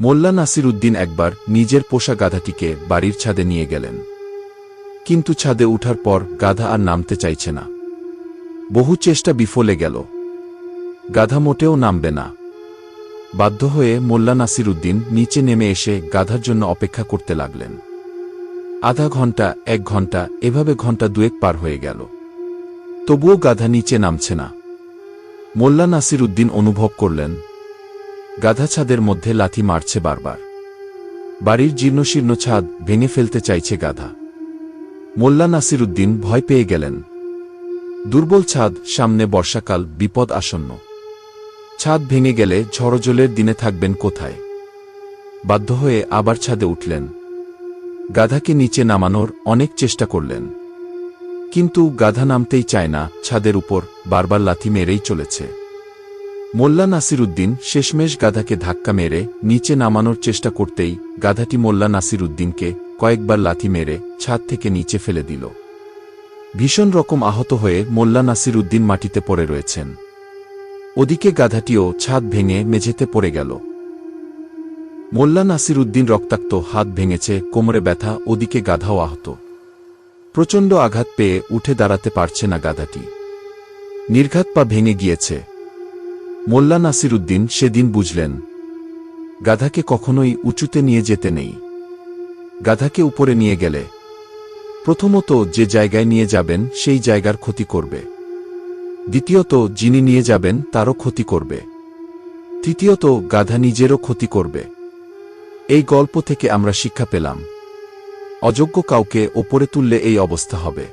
মোল্লা নাসির উদ্দিন একবার নিজের পোষা গাধাটিকে বাড়ির ছাদে নিয়ে গেলেন। কিন্তু ছাদে উঠার পর গাধা আর নামতে চাইছে না। বহু চেষ্টা বিফলে গেল। গাধা মোটেও নামবে না। বাধ্য হয়ে মোল্লা নাসির উদ্দিন নিচে নেমে এসে গাধার জন্য অপেক্ষা করতে লাগলেন। আধা ঘণ্টা এক ঘণ্টা এভাবে ঘণ্টা দুয়েক পার হয়ে গেল। তবুও গাধা নিচে নামছে না। মোল্লা নাসির উদ্দিন অনুভব করলেন গাধা ছাদের মধ্যে লাথি মারছে বারবার। বাড়ির জীর্ণশীর্ণ ছাদ ভেঙে ফেলতে চাইছে গাধা। মোল্লা নাসির উদ্দিন ভয় পেয়ে গেলেন। দুর্বল ছাদ, সামনে বর্ষাকাল, বিপদ আসন্ন। ছাদ ভেঙে গেলে ঝড়জলের দিনে থাকবেন কোথায়? বাধ্য হয়ে আবার ছাদে উঠলেন। গাধাকে নিচে নামানোর অনেক চেষ্টা করলেন। কিন্তু গাধা নামতেই চায় না ছাদের উপর বারবার লাথি মেরেই চলেছে। মোল্লা নাসির উদ্দিন শেষমেশ গাধাকে ধাক্কা মেরে নিচে নামানোর চেষ্টা করতেই গাধাটি মোল্লা নাসির উদ্দিনকে কয়েকবার লাথি মেরে ছাদ থেকে নিচে ফেলে দিল। ভীষণ রকম আহত হয়ে মোল্লা নাসির উদ্দিন মাটিতে পড়ে রয়েছেন। ওদিকে গাধাটিও ছাদ ভেঙে মেঝেতে পড়ে গেল। মোল্লা নাসির উদ্দিন রক্তাক্ত হাত ভেঙেছে, কোমরে ব্যথা, ওদিকে গাধাও আহত। প্রচণ্ড আঘাত পেয়ে উঠে দাঁড়াতে পারছে না গাধাটি। নির্ঘাত পা ভেঙে গিয়েছে। মোল্লা নাসির উদ্দিন সেদিন বুঝলেন, গাধাকে কখনোই উঁচুতে নিয়ে যেতে নেই। গাধাকে উপরে নিয়ে গেলে, প্রথমত যে জায়গায় নিয়ে যাবেন সেই জায়গার ক্ষতি করবে। দ্বিতীয়ত, যিনি নিয়ে যাবেন তারও ক্ষতি করবে। তৃতীয়ত, গাধা নিজেরও ক্ষতি করবে। এই গল্প থেকে আমরা শিক্ষা পেলাম, অযোগ্য কাউকে ওপরে তুললে এই অবস্থা হবে।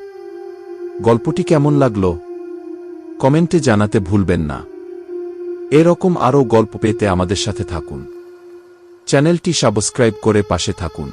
গল্পটি কেমন লাগল? কমেন্টে জানাতে ভুলবেন না। এরকম আরও গল্প পেতে আমাদের সাথে থাকুন। চ্যানেলটি সাবস্ক্রাইব করে পাশে থাকুন।